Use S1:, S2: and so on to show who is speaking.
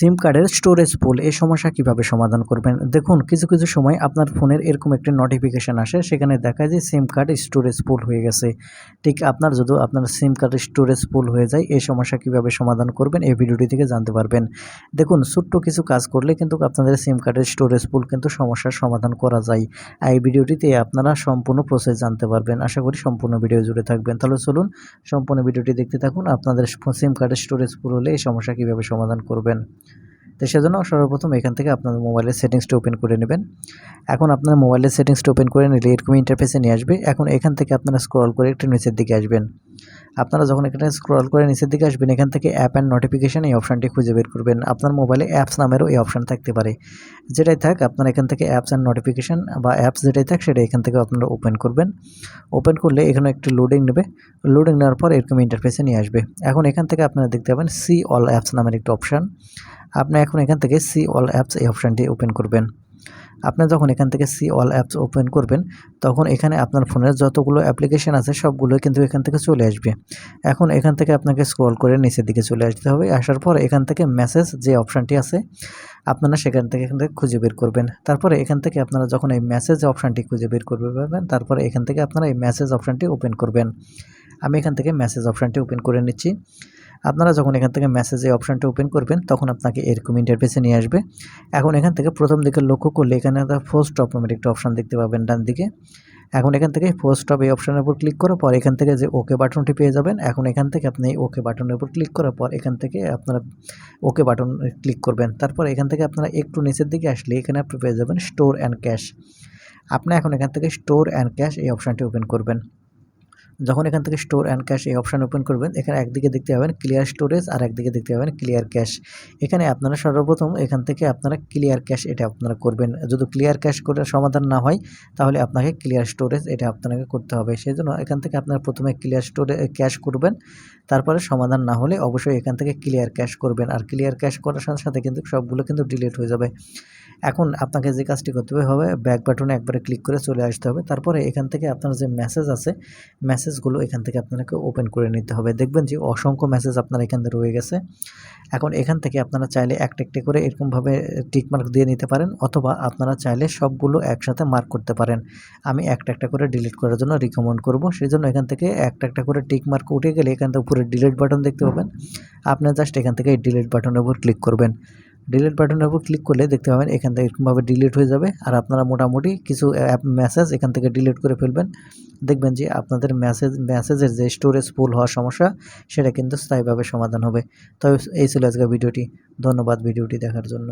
S1: সিম কার্ডের স্টোরেজ পুল, এই সমস্যা কীভাবে সমাধান করবেন? দেখুন, কিছু কিছু সময় আপনার ফোনের এরকম একটি নোটিফিকেশান আসে, সেখানে দেখায় যে সিম কার্ড স্টোরেজ পুল হয়ে গেছে। ঠিক আপনার যদি আপনার সিম কার্ডের স্টোরেজ পুল হয়ে যায়, এই সমস্যা কীভাবে সমাধান করবেন এই ভিডিওটি থেকে জানতে পারবেন। দেখুন, ছোট্ট কিছু কাজ করলে কিন্তু আপনাদের সিম কার্ডের স্টোরেজ পুল কিন্তু সমস্যার সমাধান করা যায়। এই ভিডিওটিতে আপনারা সম্পূর্ণ প্রসেস জানতে পারবেন। আশা করি সম্পূর্ণ ভিডিও জুড়ে থাকবেন। তাহলে চলুন, সম্পূর্ণ ভিডিওটি দেখতে থাকুন। আপনাদের সিম কার্ডের স্টোরেজ পুল হলে এই সমস্যা কীভাবে সমাধান করবেন? তো সেজন্য সর্বপ্রথম এখান থেকে আপনাদের মোবাইলের সেটিংসটা ওপেন করে নেবেন। এখন আপনার মোবাইলের সেটিংসটা ওপেন করে নিলে এরকম ইন্টারফেসে নিয়ে আসবে। এখন এখান থেকে আপনারা স্ক্রল করে একটু নিচের দিকে আসবেন। আপনারা যখন এখানে স্ক্রল করে নিচের দিকে আসবেন, এখান থেকে অ্যাপ অ্যান্ড নোটিফিকেশান এই অপশানটি খুঁজে বের করবেন। আপনার মোবাইলে অ্যাপস নামেরও এই অপশান থাকতে পারে। যেটাই থাক, আপনারা এখান থেকে অ্যাপস অ্যান্ড নোটিফিকেশান বা অ্যাপস যেটাই থাক সেটা এখান থেকে আপনারা ওপেন করবেন। ওপেন করলে এখানে একটু লোডিং নেবে। লোডিং নেওয়ার পর এরকম ইন্টারফেসে নিয়ে আসবে। এখন এখান থেকে আপনারা দেখতে পাবেন সি অল অ্যাপস নামের একটি অপশান আপনি এখন এখান থেকে সি অল অ্যাপস এই অপশানটি ওপেন করবেন। আপনি যখন এখান থেকে সি অল অ্যাপস ওপেন করবেন, তখন এখানে আপনার ফোনের যতগুলো অ্যাপ্লিকেশান আছে, সবগুলো কিন্তু এখান থেকে চলে আসবে। এখন এখান থেকে আপনাকে স্ক্রল করে নিচের দিকে চলে আসতে হবে। আসার পর এখান থেকে মেসেজ যে অপশানটি আছে, আপনারা সেখান থেকে এখান থেকে খুঁজে বের করবেন। তারপরে এখান থেকে আপনারা যখন এই মেসেজ অপশানটি খুঁজে বের করবে পাবেন, তারপরে এখান থেকে আপনারা এই মেসেজ অপশানটি ওপেন করবেন। আমি এখান থেকে মেসেজ অপশানটি ওপেন করে নিচ্ছি। আপনারা যখন এখান থেকে মেসেজে অপশানটা ওপেন করবেন, তখন আপনাকে এরকম ইন্টারফেসে নিয়ে আসবে। এখন এখান থেকে প্রথম দিকে লক্ষ্য করলে এখানে পোস্ট অফ নামের একটা অপশান দেখতে পাবেন ডান দিকে। এখন এখান থেকে পোস্ট অফ এই অপশানের উপর ক্লিক করার পর এখান থেকে যে ওকে বাটনটি পেয়ে যাবেন, এখন এখান থেকে আপনি ওকে বাটনের উপর ক্লিক করার পর এখান থেকে আপনারা ওকে বাটন ক্লিক করবেন। তারপর এখান থেকে আপনারা একটু নিচের দিকে আসলে এখানে আপনি পেয়ে যাবেন স্টোর অ্যান্ড ক্যাশ আপনি এখন এখান থেকে স্টোর অ্যান্ড ক্যাশ এই অপশানটি ওপেন করবেন। যখন এখান থেকে স্টোর অ্যান্ড ক্যাশ এই অপশান ওপেন করবেন, এখানে একদিকে দেখতে পাবেন ক্লিয়ার স্টোরেজ আর একদিকে দেখতে পাবেন ক্লিয়ার ক্যাশ এখানে আপনারা সর্বপ্রথম এখান থেকে আপনারা ক্লিয়ার ক্যাশ এটা আপনারা করবেন। যদি ক্লিয়ার ক্যাশ করে সমাধান না হয়, তাহলে আপনাকে ক্লিয়ার স্টোরেজ এটা আপনাকে করতে হবে। সেই জন্য এখান থেকে আপনারা প্রথমে ক্লিয়ার স্টোরে ক্যাশ করবেন, তারপরে সমাধান না হলে অবশ্যই এখান থেকে ক্লিয়ার ক্যাশ করবেন। আর ক্লিয়ার ক্যাশ করার সাথে সাথে কিন্তু সবগুলো কিন্তু ডিলিট হয়ে যাবে। এখন আপনাকে যে কাজটি করতে হবে ব্যাক বাটনে একবারে ক্লিক করে চলে আসতে হবে। তারপরে এখান থেকে আপনার যে মেসেজ আছে মেসেজগুলো এখান থেকে আপনাকে ওপেন করে নিতে হবে। দেখবেন যে অসংখ্য মেসেজ আপনার এখান থেকে রয়ে গেছে। এখন এখান থেকে আপনারা চাইলে একটা একটি করে এরকমভাবে টিকমার্ক দিয়ে নিতে পারেন, অথবা আপনারা চাইলে সবগুলো একসাথে মার্ক করতে পারেন। আমি একটা একটা করে ডিলিট করার জন্য রিকমেন্ড করব। সেই জন্য এখান থেকে একটা একটা করে টিকমার্ক উঠে গেলে এখান থেকে উপরে ডিলিট বাটন দেখতে পাবেন। আপনার জাস্ট এখান থেকে এই ডিলিট বাটনের উপর ক্লিক করবেন। ডিলিট বাটনের উপর ক্লিক করলে দেখতে পাবেন এখান থেকে এরকমভাবে ডিলিট হয়ে যাবে। আর আপনারা মোটামুটি কিছু অ্যাপ মেসেজ এখান থেকে ডিলিট করে ফেলবেন। দেখবেন যে আপনাদের মেসেজ মেসেজের যে স্টোরেজ ফুল হওয়ার সমস্যা, সেটা কিন্তু স্থায়ীভাবে সমাধান হবে। তবে এই ছিল আজকের ভিডিওটি। ধন্যবাদ ভিডিওটি দেখার জন্য।